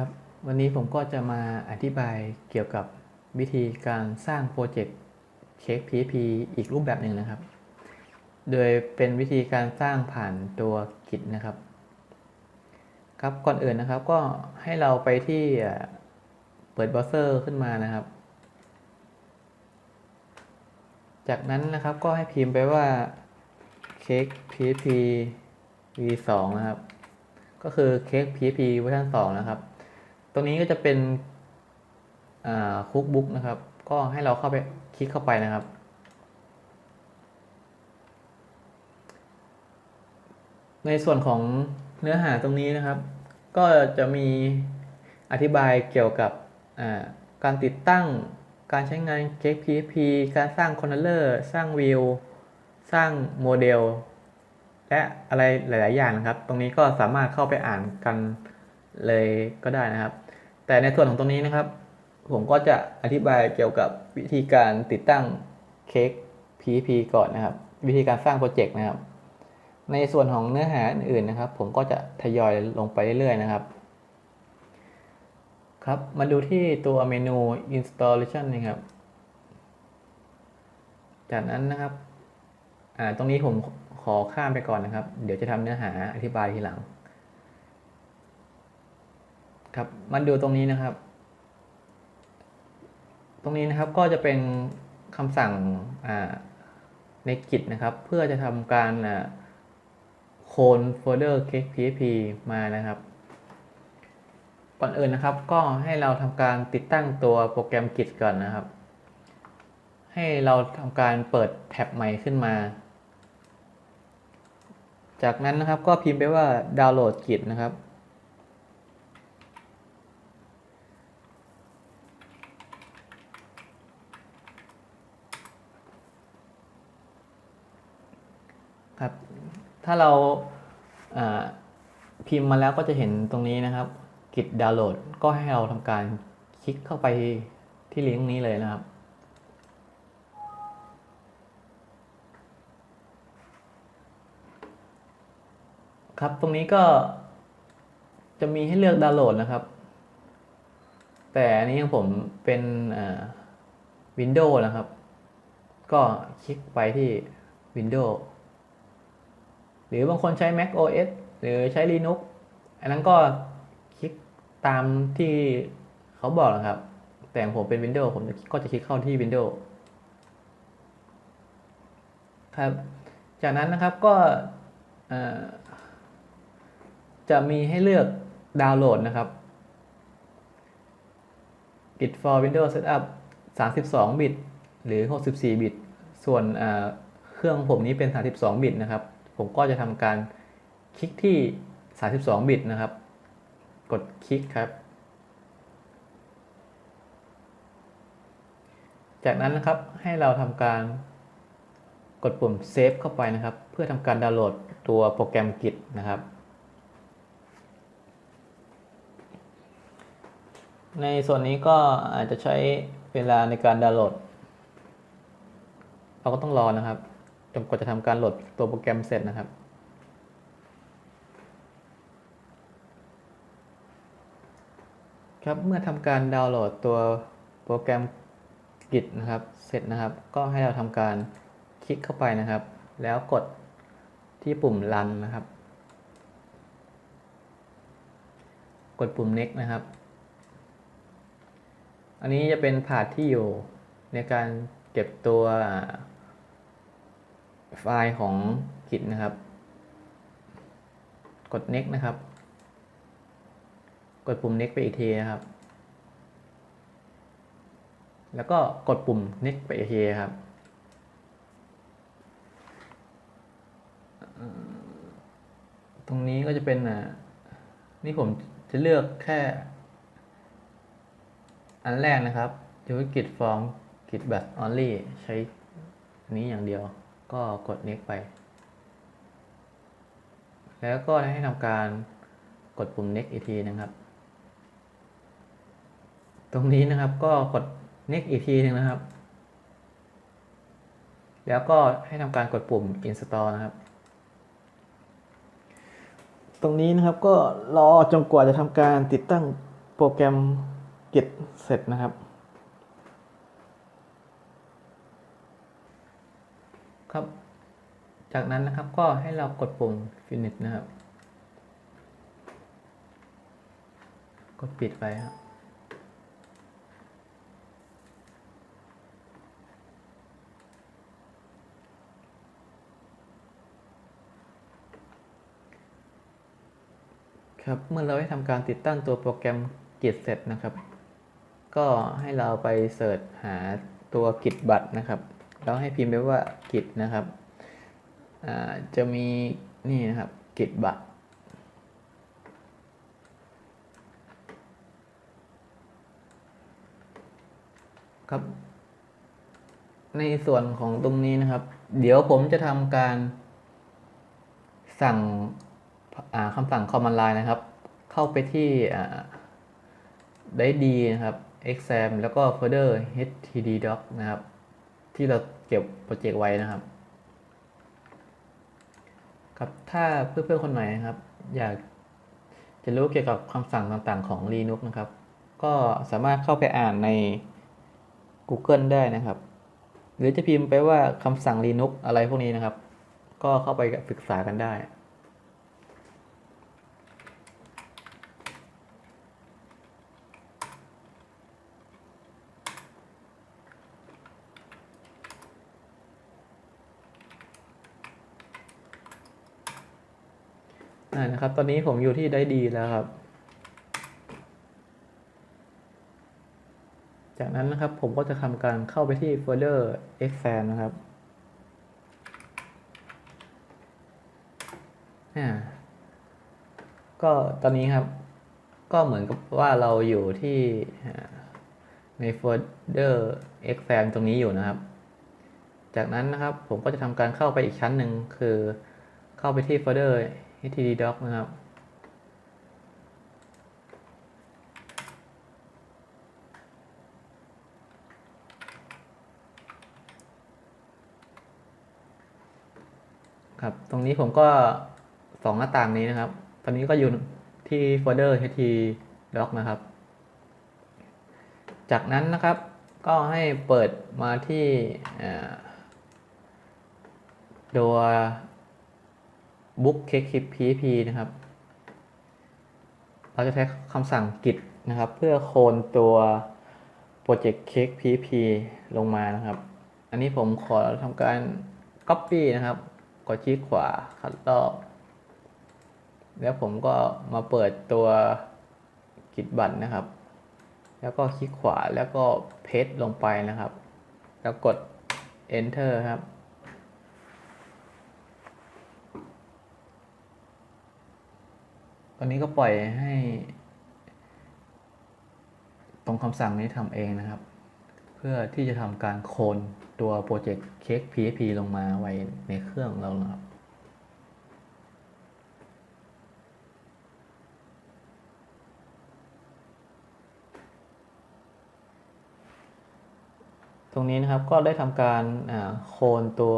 ครับวันนี้ผมก็จะมาอธิบายเกี่ยวกับวิธีการสร้างโปรเจกต์เช็ค PHP อีกรูปแบบหนึ่งนะครับ โดยเป็นวิธีการสร้างผ่านตัว Git นะครับ ครับก่อนอื่นนะครับก็ให้เราไปที่เปิดเบราว์เซอร์ขึ้นมานะครับ จากนั้นนะครับก็ให้พิมพ์ไปว่า cake php v2 นะครับ ก็คือ cake php เวอร์ชัน2นะครับ ตรงนี้ก็จะเป็นคุกบุ๊กนะครับ ก็ให้เราเข้าไปคลิกเข้าไปนะครับ ในส่วนของเนื้อหาตรงนี้นะครับ ก็จะมีอธิบายเกี่ยวกับการติดตั้งการใช้งาน KPP การสร้างคอนเทนเนอร์สร้างวิวสร้างโมเดล และอะไรหลาย ๆ อย่างนะครับ ตรงนี้ก็สามารถเข้าไปอ่านกันเลยก็ได้นะครับ แต่ในส่วนของตรงนี้นะครับ ผมก็จะอธิบายเกี่ยวกับวิธีการติดตั้ง Cake PHP ก่อนนะครับ วิธีการสร้างโปรเจกต์นะครับ ในส่วนของเนื้อหาอื่นๆนะครับ ผมก็จะทยอยลงไปเรื่อยๆนะครับ ครับมาดูที่ตัวเมนู installation นะครับ จากนั้นนะครับ อ่าตรงนี้ผมขอข้ามไปก่อนนะครับ เดี๋ยวจะทำเนื้อหาอธิบายทีหลัง ครับมาดูตรงนี้นะครับ ตรงนี้นะครับก็จะเป็นคำสั่งในกิจนะครับ เพื่อจะทำการโคนโฟลเดอร์ php มานะครับก่อนอื่นนะครับ ก็ให้เราทำการติดตั้งตัวโปรแกรมกิจก่อนนะครับ ให้เราทำการเปิดแท็บใหม่ขึ้นมา จากนั้นนะครับก็พิมพ์ไปว่าดาวน์โหลดกิจนะครับ ครับ ถ้าเราพิมพ์มาแล้วก็จะเห็นตรงนี้นะครับกิจดาวน์โหลดก็ให้เราทำการคลิกเข้าไปที่ลิงก์นี้เลยนะครับ ครับตรงนี้ก็จะมีให้เลือกดาวน์โหลดนะครับ แต่อันนี้ของผมเป็นวินโดว์นะครับ ก็คลิกไปที่ Windows ห รือบางคนใช้ Mac OS หรือใช้ Linux อันนั้นก็คลิกตามที่เขาบอกนะครับ แต่ผมเป็น Windows ผมก็จะคลิกเข้าที่ Windows ครับ จากนั้นนะครับก็จะมีให้เลือกดาวน์โหลดนะครับ Git for Windows Setup 32 บิต หรือ 64 บิต ส่วนเอ่อเครื่องผมนี้เป็น 32 บิตนะครับ ผมก็จะทำการคลิกที่ 32 บิตนะครับ กดคลิกครับ จากนั้นนะครับให้เราทำการกดปุ่มเซฟเข้าไปนะครับ เพื่อทำการดาวน์โหลดตัวโปรแกรม Git นะครับ ในส่วนนี้ก็อาจจะใช้เวลาในการดาวน์โหลด เราก็ต้องรอนะครับ จนกว่าจะทำการโหลดตัวโปรแกรมเสร็จนะครับ ครับเมื่อทำการดาวน์โหลดตัวโปรแกรม Git นะครับ เสร็จนะครับ ก็ให้เราทำการคลิกเข้าไปนะครับ แล้วกดที่ปุ่ม Run นะครับ กดปุ่ม Next นะครับ อันนี้จะเป็นผาดที่อยู่ในการเก็บตัว ไฟล์ของ Git นะครับ กด next นะครับ กดปุ่ม next ไปอีกทีนะครับ แล้วก็กดปุ่ม next ไปอีกทีครับตรงนี้ก็จะเป็นอะนี่ผมจะเลือกแค่ อันแรกนะครับธุรกิจฟอร์มกิจแบบ only ใช้อันนี้อย่างเดียว ก็กด next ไป แล้วก็ให้ทำการกดปุ่ม next อีกทีนะครับ ตรงนี้นะครับก็กด next อีกทีหนึงนะครับ แล้วก็ให้ทำการกดปุ่ม install นะครับ ตรงนี้นะครับก็รอจนกว่าจะทำการติดตั้งโปรแกรม Git เสร็จนะครับ ครับ จากนั้นนะครับก็ให้เรากดปุ่ม finish นะครับ กดปิดไปครับครับเมื่อเราได้ทำการติดตั้งตัวโปรแกรม Git เสร็จนะครับ ก็ให้เราไปเสิร์ชหาตัว Git บัตรนะครับ แล้วให้พิมพ์ไปว่า Git นะครับจะมีนี่นะครับ Git บัตรครับ ในส่วนของตรงนี้นะครับ เดี๋ยวผมจะทำการสั่งคำสั่ง command line นะครับ เข้าไปที่ได้ดีนะครับ exam แล้วก็ folder htd doc นะครับ ที่เราเก็บโปรเจกต์ไว้นะครับ ครับถ้าเพื่อนๆคนไหนนะครับ อยากจะรู้เกี่ยวกับคำสั่งต่างๆของ Linux นะครับ ก็สามารถเข้าไปอ่านใน Google ได้นะครับ หรือจะพิมพ์ไปว่าคำสั่ง Linux อะไรพวกนี้นะครับ ก็เข้าไปศึกษากันได้ นะครับ ตอนนี้ผมอยู่ที่ได้ดีแล้วครับ จากนั้นนะครับผมก็จะทำการเข้าไปที่โฟลเดอร์ exam นะครับอ่าก็ตอนนี้ครับ ก็เหมือนกับว่าเราอยู่ที่ในโฟลเดอร์ exam ตรงนี้อยู่นะครับ จากนั้นนะครับผมก็จะทำการเข้าไปอีกชั้นหนึ่งคือเข้าไปที่โฟลเดอร์ htd doc นะครับครับ ตรงนี้ผมก็สองหน้าต่างนี้นะครับ ตอนนี้ก็อยู่ที่โฟลเดอร์ ht doc นะครับ จากนั้นนะครับก็ให้เปิดมาที่ตัว book cake php นะครับ เราจะใช้คำสั่ง git นะครับ เพื่อโคลนตัว project cake php ลงมานะครับ อันนี้ผมขอทำการ copy นะครับ กดคลิกขวาคัดลอก แล้วผมก็มาเปิดตัว git บัตนะครับ แล้วก็คลิกขวาแล้วก็ paste ลงไปนะครับ แล้วกด enter ครับ ตอนนี้ก็ปล่อยให้ ตรงคำสั่งนี้ทำเองนะครับ เพื่อที่จะทำการโคลนตัวโปรเจกต์เค้ก PHP ลงมาไว้ในเครื่องเรานะครับตรงนี้นะครับก็ได้ทำการโคลนตัว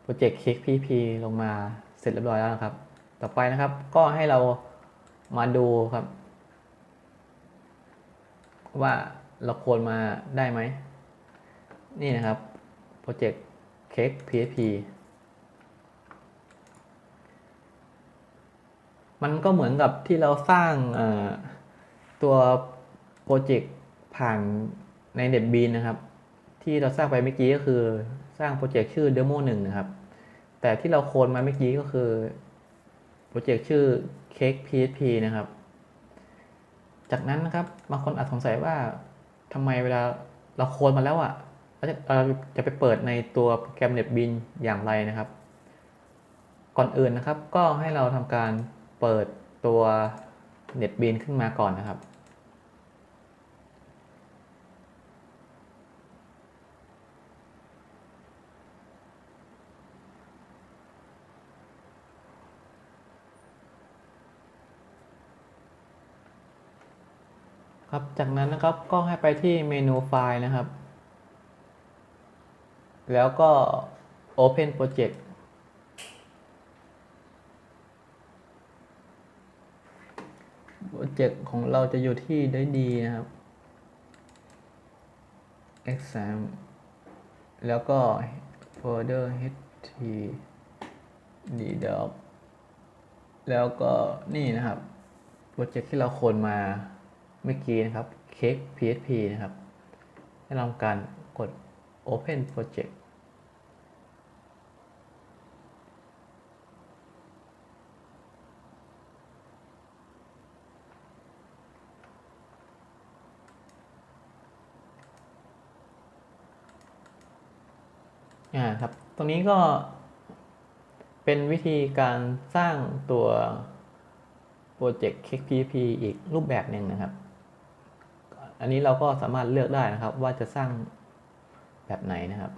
โปรเจกต์เค้ก PHP ลงมาเสร็จเรียบร้อยแล้วนะครับ ต่อไปนะครับ ก็ให้เรามาดูครับ ว่าเราโคลนมาได้ไหม นี่นะครับโปรเจกต์เค้ก PHP มันก็เหมือนกับที่เราสร้างตัวโปรเจกต์ผ่านใน NetBean นะครับ ที่เราสร้างไปเมื่อกี้ก็คือสร้างโปรเจกต์ชื่อ Demo 1 นะครับ แต่ที่เราโคลนมาเมื่อกี้ก็คือ โปรเจกต์ชื่อ Cake PHP นะครับ จากนั้นนะครับบางคนอาจสงสัยว่าทำไมเวลาเราโคลนมาแล้วอะ่ะเราจะเราจะไปเปิดในตัวโปรแกรมเน็ตบินอย่างไรนะครับ ก่อนอื่นนะครับก็ให้เราทำการเปิดตัวเน็ตบินขึ้นมาก่อนนะครับ ครับ จากนั้นนะครับก็ให้ไปที่เมนูไฟล์นะครับ แล้วก็ Open Project โปรเจกต์ของเราจะอยู่ที่ได้ดีนะครับ exam แล้วก็ folder ht ddoc แล้วก็นี่นะครับ โปรเจกต์ที่เราโคนมา เมื่อกี้นะครับ cake php นะครับให้ลองการกด open project อ่าครับ ตรงนี้ก็เป็นวิธีการสร้างตัวโปรเจกต์ KPP อีกรูปแบบหนึ่งนะครับ อันนี้เราก็สามารถเลือกได้นะครับ ว่าจะสร้างแบบไหนนะครับ